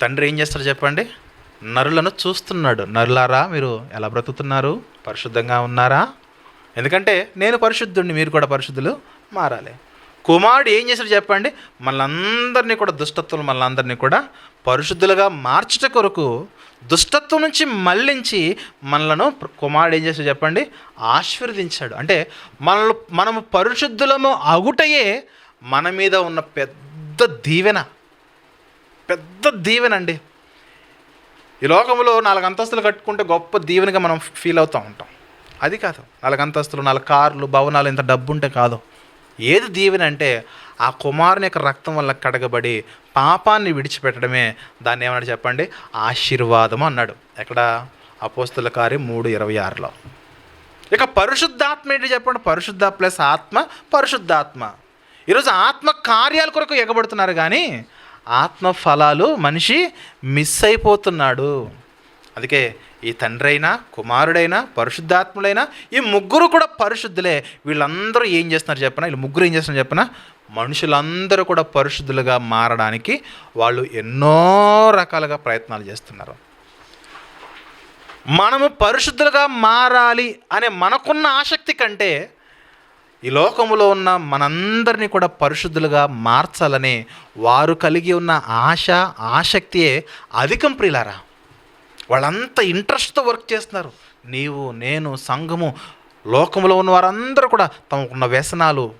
తండ్రి ఏం చేస్తాడు చెప్పండి? నరులను చూస్తున్నాడు. నరులారా మీరు ఎలా బ్రతుకుతున్నారు? పరిశుద్ధంగా ఉన్నారా? ఎందుకంటే నేను పరిశుద్ధుడిని మీరు కూడా పరిశుద్ధులు మారాలి. కుమారుడు ఏం చేశాడు చెప్పండి? మనందరినీ కూడా దుష్టత్వం మనందరినీ కూడా పరిశుద్ధులుగా మార్చుట కొరకు దుష్టత్వం నుంచి మళ్ళించి మనలను కుమారుడు ఏం చేశాడు చెప్పండి? ఆశీర్వదించాడు. అంటే మనల్ని మనము పరిశుద్ధులము అగుటయే మన మీద ఉన్న పెద్ద దీవెన. పెద్ద దీవెనండి. ఈ లోకంలో నాలుగు అంతస్తులు కట్టుకుంటే గొప్ప దీవెనగా మనం ఫీల్ అవుతూ ఉంటాం. అది కాదు. నాలుగు అంతస్తులు నాలుగు కార్లు భవనాలు ఇంత డబ్బు ఉంటే కాదు. ఏది దీవెన అంటే ఆ కుమారుని యొక్క రక్తం వల్ల కడగబడి పాపాన్ని విడిచిపెట్టడమే. దాన్ని ఏమన్నాడు చెప్పండి? ఆశీర్వాదము అన్నాడు. ఎక్కడ? అపోస్తుల కార్యం మూడు ఇరవై ఆరులో. ఇక పరిశుద్ధాత్మ ఏంటి చెప్పండి? పరిశుద్ధ ప్లస్ ఆత్మ పరిశుద్ధాత్మ. ఈరోజు ఆత్మ కార్యాల కొరకు ఎగబడుతున్నారు కానీ ఆత్మ ఫలాలు మనిషి మిస్ అయిపోతున్నాడు. అందుకే ఈ తండ్రి అయినా కుమారుడైనా పరిశుద్ధాత్ముడైనా ఈ ముగ్గురు కూడా పరిశుద్ధులే. వీళ్ళందరూ ఏం చేస్తున్నారు చెప్పనా? వీళ్ళు ముగ్గురు ఏం చేస్తున్నారు చెప్పనా? మనుషులందరూ కూడా పరిశుద్ధులుగా మారడానికి వాళ్ళు ఎన్నో రకాలుగా ప్రయత్నాలు చేస్తున్నారు. మనము పరిశుద్ధులుగా మారాలి అనే మనకున్న ఆసక్తి కంటే ఈ లోకములో ఉన్న మనందరినీ కూడా పరిశుద్ధులుగా మార్చాలని వారు కలిగి ఉన్న ఆశ ఆసక్తియే అధికం ప్రియులారా వాళ్ళంతా ఇంట్రెస్ట్తో వర్క్ చేస్తున్నారు. నీవు నేను సంఘము లోకంలో ఉన్న వారందరూ కూడా తమకున్న వ్యసనాలు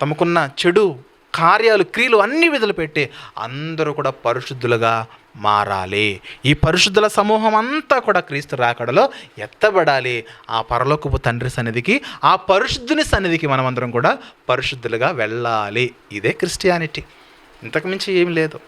తమకున్న చెడు కార్యాలు క్రియలు అన్ని విధులు పెట్టి అందరూ కూడా పరిశుద్ధులుగా మారాలి. ఈ పరిశుద్ధుల సమూహం అంతా కూడా క్రీస్తు రాకడలో ఎత్తబడాలి. ఆ పరలోకపు తండ్రి సన్నిధికి ఆ పరిశుద్ధుని సన్నిధికి మనమందరం కూడా పరిశుద్ధులుగా వెళ్ళాలి. ఇదే క్రిస్టియానిటీ. ఇంతకుమించి ఏం లేదు.